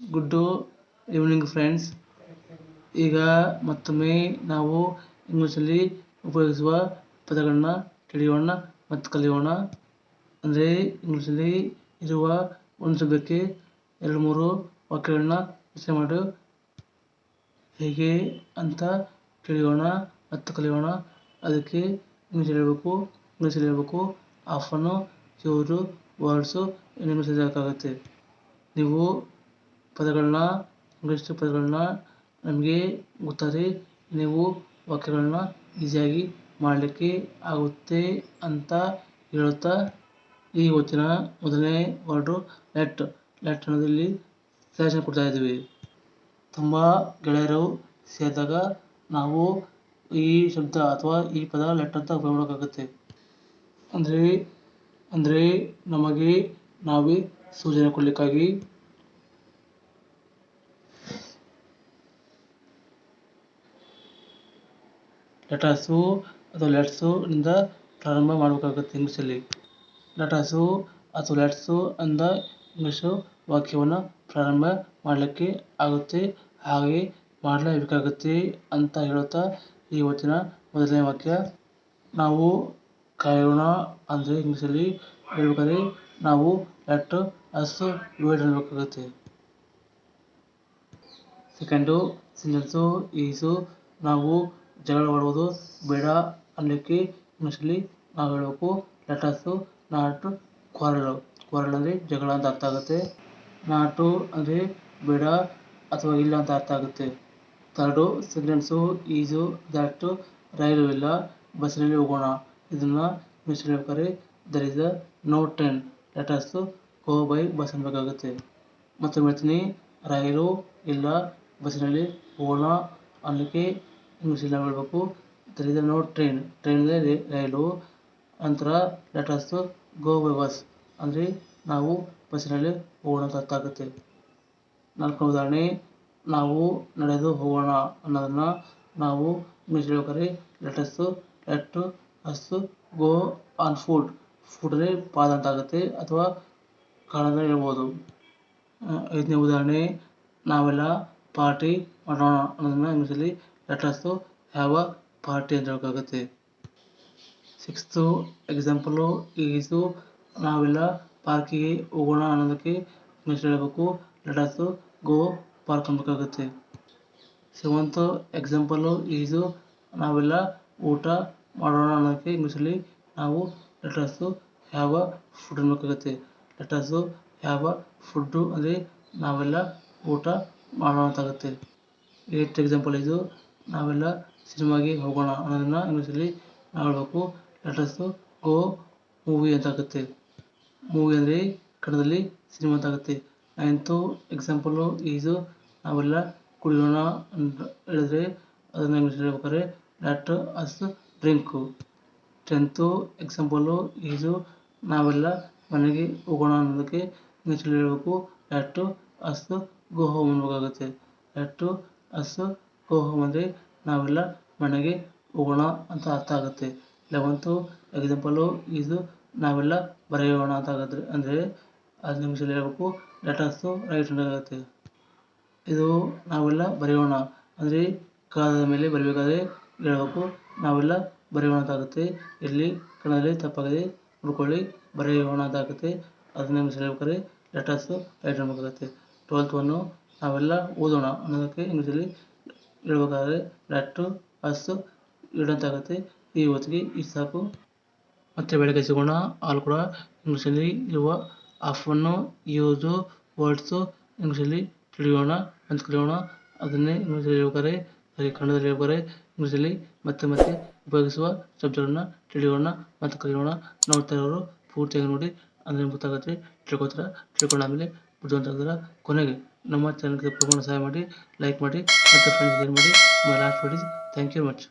Good evening friends ಈಗ ಮತ್ತೊಮ್ಮೆ ನಾವು ಇಂಗ್ಲೀಷಲ್ಲಿ ಉಪಯೋಗಿಸುವ ಪದಗಳನ್ನ ತಿಳಿಯೋಣ ಮತ್ತು ಕಲಿಯೋಣ. ಅಂದರೆ ಇಂಗ್ಲೀಷಲ್ಲಿ ಇರುವ ಒಂದು ಶಬ್ದಕ್ಕೆ ಎರಡು ಮೂರು ವಾಕ್ಯಗಳನ್ನ ರಚನೆ ಮಾಡು. ಹೇಗೆ ಅಂತ ತಿಳಿಯೋಣ ಮತ್ತು ಕಲಿಯೋಣ. ಅದಕ್ಕೆ ಇಂಗ್ಲೀಷಲ್ಲಿ ಹೇಳಬೇಕು ಇಂಗ್ಲೀಷಲ್ಲಿ ಹೇಳಬೇಕು. ಆಫನು ಚೂರು ವರ್ಡ್ಸು ಇಂಗ್ಲೀಷಲ್ಲಿ ಹೇಳೋಕ್ಕಾಗುತ್ತೆ ನೀವು ಪದಗಳನ್ನ, ಇಂಗ್ಲೀಷ್ ಪದಗಳನ್ನ ನಮಗೆ ಗೊತ್ತಾದರೆ ನೀವು ವಾಕ್ಯಗಳನ್ನ ಈಸಿಯಾಗಿ ಮಾಡಲಿಕ್ಕೆ ಆಗುತ್ತೆ ಅಂತ ಹೇಳುತ್ತಾ ಈ ಹೊತ್ತಿನ ಮೊದಲನೇ ವರ್ಡು ಲೆಟ್. ಲೆಟ್ ಅನ್ನೋದಲ್ಲಿ ಸಜೆಷನ್ ಕೊಡ್ತಾ ಇದ್ದೀವಿ. ತುಂಬ ಗೆಳೆಯರು ಸೇರಿದಾಗ ನಾವು ಈ ಶಬ್ದ ಅಥವಾ ಈ ಪದ ಲೆಟ್ ಅಂತ ಉಪಯೋಗ ಮಾಡೋಕ್ಕಾಗುತ್ತೆ ಅಂದರೆ ಅಂದರೆ ನಮಗೆ ನಾವೇ ಸೂಚನೆ ಕೊಡಲಿಕ್ಕಾಗಿ ಲೆಟರ್ಸು ಅಥವಾ ಲೆಟ್ಸು ಇಂದ ಪ್ರಾರಂಭ ಮಾಡಬೇಕಾಗುತ್ತೆ ಇಂಗ್ಲೀಷಲ್ಲಿ. ಲೆಟರ್ಸು ಅಥವಾ ಲೆಟ್ಸು ಅಂದ ಇಂಗ್ಲೀಷು ವಾಕ್ಯವನ್ನು ಪ್ರಾರಂಭ ಮಾಡಲಿಕ್ಕೆ ಆಗುತ್ತೆ. ಹಾಗೆ ಮಾಡಲೇಬೇಕಾಗುತ್ತೆ ಅಂತ ಹೇಳುತ್ತಾ ಇವತ್ತಿನ ಮೊದಲನೇ ವಾಕ್ಯ. ನಾವು ಕಾಯೋಣ ಅಂದರೆ ಇಂಗ್ಲೀಷಲ್ಲಿ ಹೇಳಬೇಕಾದ್ರೆ ನಾವು ಲೆಟ್ ಅಸು ವೇಟ್ ಅನ್ನಬೇಕಾಗುತ್ತೆ. ಸೆಕೆಂಡು ಸೆಂಟೆನ್ಸು ಈಸು, ನಾವು ಜಗಳವಾಡುವುದು ಬೇಡ. ಅನ್ನಲಿಕ್ಕೆ ಇಂಗ್ಲೀಷಲ್ಲಿ ನಾವು ಹೇಳಬೇಕು ಲೆಟರ್ಸು ನಾಟ್ ಕ್ವಾರಲ್ ಕ್ವಾರಲ್ ಅಂದರೆ ಜಗಳ ಅಂತ ಅರ್ಥ ಆಗುತ್ತೆ. ನಾಟು ಅಂದರೆ ಬೇಡ ಅಥವಾ ಇಲ್ಲ ಅಂತ ಅರ್ಥ ಆಗುತ್ತೆ. ಥರ್ಡು, ಸೆಂಟೆನ್ಸು, ಈಜು ದಟ್ ರೈಲು ಇಲ್ಲ ಬಸ್ಸಿನಲ್ಲಿ ಹೋಗೋಣ. ಇದನ್ನು ಇಂಗ್ಲೀಷಲ್ಲಿ ಹೇಳ್ಬೇಕಾದ್ರೆ there is a no train let us go by bus ಅನ್ಬೇಕಾಗುತ್ತೆ. ಮತ್ತೆ ಹೇಳ್ತೀನಿ. ರೈಲು ಇಲ್ಲ. ಬಸ್ಸಿನಲ್ಲಿ ಹೋಗೋಣ. ಅನ್ನಲಿಕ್ಕೆ ಇಂಗ್ಲೀಷಲ್ಲಿ ಹೇಳಬೇಕು ದರ್ ನಾವು ನೋ ಟ್ರೈನ್ ಟ್ರೈನ್ ಅಂದರೆ ರೈಲು, ನಂತರ ಲೆಟರ್ಸು ಗೋ ಬೈ ಬಸ್ ಅಂದರೆ ನಾವು ಬಸ್ಸಿನಲ್ಲಿ ಹೋಗೋಣ ಅಂತ ಅರ್ಥ ಆಗುತ್ತೆ. ನಾಲ್ಕನೇ ಉದಾಹರಣೆ, ನಾವು ನಡೆದು ಹೋಗೋಣ ಅನ್ನೋದನ್ನು ನಾವು ಇಂಗ್ಲೀಷಲ್ಲಿ ಹೇಳ್ಬೇಕಾದ್ರೆ let us let us go on foot foot ಅಂದರೆ ಪಾದ ಅಂತ ಆಗುತ್ತೆ, ಅಥವಾ ಕಾಲಂತ ಹೇಳ್ಬೋದು. ಐದನೇ ಉದಾಹರಣೆ, ನಾವೆಲ್ಲ ಪಾರ್ಟಿ ಮಾಡೋಣ ಅನ್ನೋದನ್ನು ಇಂಗ್ಲೀಷಲ್ಲಿ ಲೆಟರ್ಸು ಹ್ಯಾವ್ ಅ ಪಾರ್ಟಿ ಅಂತ ಹೇಳೋಕ್ಕಾಗುತ್ತೆ ಸಿಕ್ಸ್ತು ಎಕ್ಸಾಂಪಲು ಈಸು ನಾವೆಲ್ಲ ಪಾರ್ಕಿಗೆ ಹೋಗೋಣ ಅನ್ನೋದಕ್ಕೆ ಇಂಗ್ಲೀಷ್ ಹೇಳಬೇಕು ಲೆಟರ್ಸು ಗೋ ಪಾರ್ಕ್ ಅನ್ಬೇಕಾಗುತ್ತೆ ಸೆವೆಂತು ಎಕ್ಸಾಂಪಲು ಈಸು ನಾವೆಲ್ಲ ಊಟ ಮಾಡೋಣ ಅನ್ನೋದಕ್ಕೆ ಇಂಗ್ಲೀಷಲ್ಲಿ ನಾವು let us have a food ಅನ್ಬೇಕಾಗುತ್ತೆ let us have a food ಅಂದರೆ ನಾವೆಲ್ಲ ಊಟ ಮಾಡೋಣ ಅಂತಾಗುತ್ತೆ ಏಟ್ ಎಕ್ಸಾಂಪಲ್ ಇದು ನಾವೆಲ್ಲ ಸಿನಿಮಾಗೆ ಹೋಗೋಣ ಅನ್ನೋದನ್ನು ಇಂಗ್ಲೀಷಲ್ಲಿ ಹೇಳ್ಬೇಕು ಲೆಟರ್ಸು ಗೋ ಮೂವಿ ಅಂತಾಗುತ್ತೆ. ಮೂವಿ ಅಂದರೆ ಕನ್ನಡದಲ್ಲಿ ಸಿನಿಮಾ ಅಂತಾಗುತ್ತೆ. ನೈನ್ತು ಎಕ್ಸಾಂಪಲು ಈಸು ನಾವೆಲ್ಲ ಕುಡಿಯೋಣ ಅಂತ ಹೇಳಿದ್ರೆ ಅದನ್ನು ಇಂಗ್ಲೀಷಲ್ಲಿ ಹೇಳ್ಬೇಕಾದ್ರೆ let us drink tenth example is ನಾವೆಲ್ಲ ಮನೆಗೆ ಹೋಗೋಣ ಅನ್ನೋದಕ್ಕೆ ಇಂಗ್ಲೀಷಲ್ಲಿ ಹೇಳಬೇಕು ಲೆಟ್ ಅಸ್ ಗೋ ಹೋಮ್ ಅನ್ಬೇಕಾಗುತ್ತೆ ಲೆಟ್ ಅಸ್ ಹೋಮ್ ನಾವೆಲ್ಲ ಮನೆಗೆ ಹೋಗೋಣ ಅಂತ ಅರ್ಥ ಆಗುತ್ತೆ. ಲೆವೆಂತು ಎಕ್ಸಾಂಪಲು ಇದು ನಾವೆಲ್ಲ ಬರೆಯೋಣ ಅಂತ ಆಗುತ್ತೆ. ಅಂದರೆ ಹದಿನೈದು ನಿಮಿಷದಲ್ಲಿ ಹೇಳಬೇಕು, ಲೆಟರ್ಸು ರೈಟ್ ಆಗುತ್ತೆ. ಇದು ನಾವೆಲ್ಲ ಬರೆಯೋಣ. ಅಂದರೆ ಕಾಗದದ ಮೇಲೆ ಬರಬೇಕಾದ್ರೆ ಹೇಳಬೇಕು, ನಾವೆಲ್ಲ ಬರೆಯೋಣ ಅಂತ ಆಗುತ್ತೆ. ಇಲ್ಲಿ ಕನ್ನಡದಲ್ಲಿ ತಪ್ಪಾಗಿದೆ ನೋಡ್ಕೊಳ್ಳಿ, ಬರೆಯೋಣ ಅಂತ ಆಗುತ್ತೆ. ಹತ್ತು ನಿಮಿಷ ಹೇಳ್ಬೇಕಾದ್ರೆ ಲೆಟರ್ಸು ರೈಟ್ ಮಾಡಬೇಕಾಗುತ್ತೆ ಟ್ವೆಲ್ತ್ ಒನ್ನು ನಾವೆಲ್ಲ ಓದೋಣ ಅನ್ನೋದಕ್ಕೆ ಇಂಗ್ಲೀಷಲ್ಲಿ ಹೇಳ್ಬೇಕಾದ್ರೆ ಲೆಟ್ಟು ಹಸು ಇಡಂತಾಗುತ್ತೆ ಈ ಹೊತ್ತಿಗೆ ಇಷ್ಟು ಸಾಕು. ಮತ್ತೆ ಬೆಳಗ್ಗೆ ಸಿಗೋಣ, ಹಾಲು ಕೂಡ ಇಂಗ್ಲೀಷಲ್ಲಿ ಇರುವ ಆಫನ್ನು ಯೂಸು ವರ್ಡ್ಸು ಇಂಗ್ಲೀಷಲ್ಲಿ ತಿಳಿಯೋಣ ಅಂತ ಕಲಿಯೋಣ ಅದನ್ನೇ ಇಂಗ್ಲೀಷಲ್ಲಿ ಹೇಳ್ಬೇಕಾದ್ರೆ, ಹಾಗೆ ಕನ್ನಡದಲ್ಲಿ ಹೇಳ್ಬೇಕಾರೆ ಇಂಗ್ಲೀಷಲ್ಲಿ ಮತ್ತೆ ಮತ್ತೆ ಉಪಯೋಗಿಸುವ ಶಬ್ದಗಳನ್ನ ತಿಳಿಯೋಣ ಮತ್ತು ಕಲಿಯೋಣ ನೋಡ್ತಾ ಇರೋರು ಪೂರ್ತಿಯಾಗಿ ನೋಡಿ. ಅಂದರೆ ಗೊತ್ತಾಗುತ್ತೆ. ತಿಳ್ಕೊತೀರ ಆಮೇಲೆ ಬುದ್ಧಿವಂತರಾದ್ರೆ ಕೊನೆಗೆ ನಮ್ಮ ಚಾನಲ್ಗೆ ಪ್ರಮಾಣ ಸಹಾಯ ಮಾಡಿ ಲೈಕ್ ಮಾಡಿ, ಮತ್ತೆ ಫ್ರೆಂಡ್ಸ್ ಶೇರ್ ಮಾಡಿ. Last is thank you much